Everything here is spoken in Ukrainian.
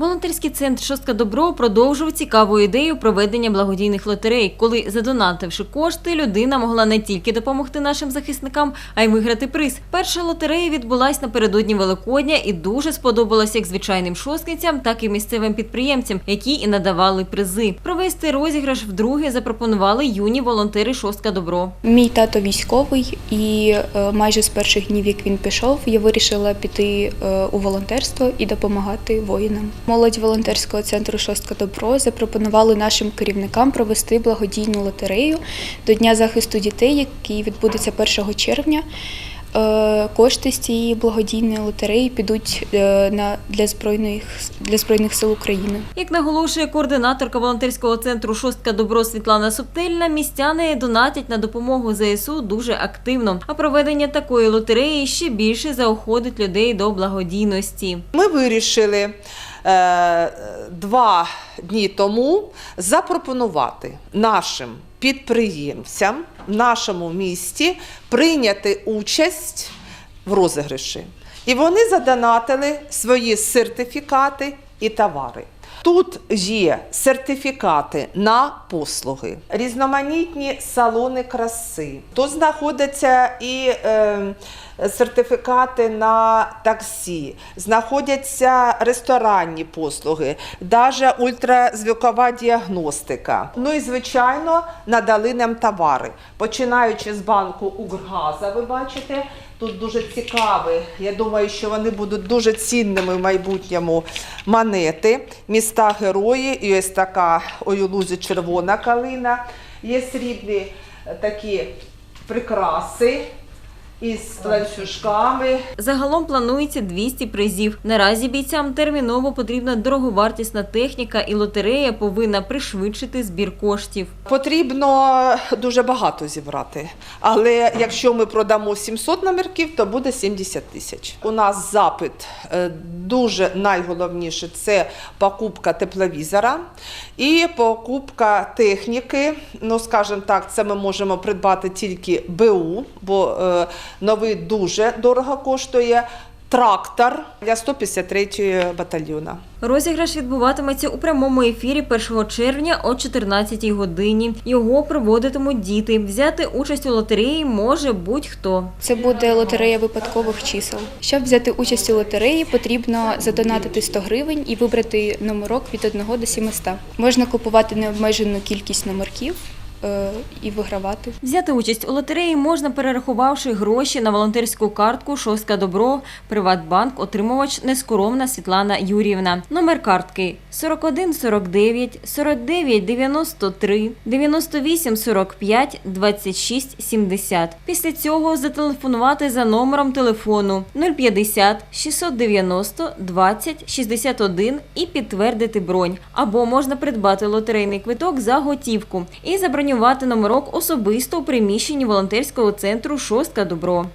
Волонтерський центр Шостка Добро продовжив цікаву ідею проведення благодійних лотерей, коли, задонативши кошти, людина могла не тільки допомогти нашим захисникам, а й виграти приз. Перша лотерея відбулась напередодні Великодня і дуже сподобалася як звичайним шосткинцям, так і місцевим підприємцям, які і надавали призи. Провести розіграш вдруге запропонували юні волонтери Шостка Добро. Мій тато військовий, і е, майже з перших днів, як він пішов, я вирішила піти е, у волонтерство і допомагати воїнам. Молодь волонтерського центру Шостка Добро запропонували нашим керівникам провести благодійну лотерею до Дня захисту дітей, який відбудеться 1 червня. Е, Кошти з цієї благодійної лотереї підуть е, на для збройних для збройних сил України. Як наголошує координаторка волонтерського центру Шостка Добро Світлана Субтильна, містяни донатять на допомогу ЗСУ дуже активно. А проведення такої лотереї ще більше заохотить людей до благодійності. Ми вирішили два дні тому запропонувати нашим підприємцям в нашому місті прийняти участь в розіграші. І вони задонатили свої сертифікати і товари. Тут є сертифікати на послуги, різноманітні салони краси. Тут знаходяться і е, сертифікати на таксі, знаходяться ресторанні послуги, навіть ультразвукова діагностика. Ну і звичайно надали нам товари, починаючи з банку Укргаза, ви бачите. Тут дуже цікаві. Я думаю, що вони будуть дуже цінними в майбутньому монети. Міста герої, і ось така ой, лузі червона калина. Є срібні такі прикраси із ланцюжками. Загалом планується 200 призів. Наразі бійцям терміново потрібна дороговартісна техніка, і лотерея повинна пришвидшити збір коштів. Потрібно дуже багато зібрати. Але якщо ми продамо 700 номерків, то буде 70 тисяч. У нас запит е, дуже найголовніше це покупка тепловізора і покупка техніки. Ну, скажімо так, це ми можемо придбати тільки БУ, бо е, новий дуже дорого коштує. Трактор для 153-ї батальйона. Розіграш відбуватиметься у прямому ефірі 1 червня о 14-й годині. Його проводитимуть діти. Взяти участь у лотереї може будь-хто. Це буде лотерея випадкових чисел. Щоб взяти участь у лотереї, потрібно задонатити 100 гривень і вибрати номерок від 1 до 700. Можна купувати необмежену кількість номерків і вигравати. Взяти участь у лотереї можна, перерахувавши гроші на волонтерську картку Шостка Добро, Приватбанк, отримувач нескоромна Світлана Юріївна. Номер картки 41 49 49 93 98 45 26 70. Після цього зателефонувати за номером телефону 050 690 20 61 і підтвердити бронь. Або можна придбати лотерейний квиток за готівку і забронювати номерок особисто у приміщенні волонтерського центру Шостка Добро.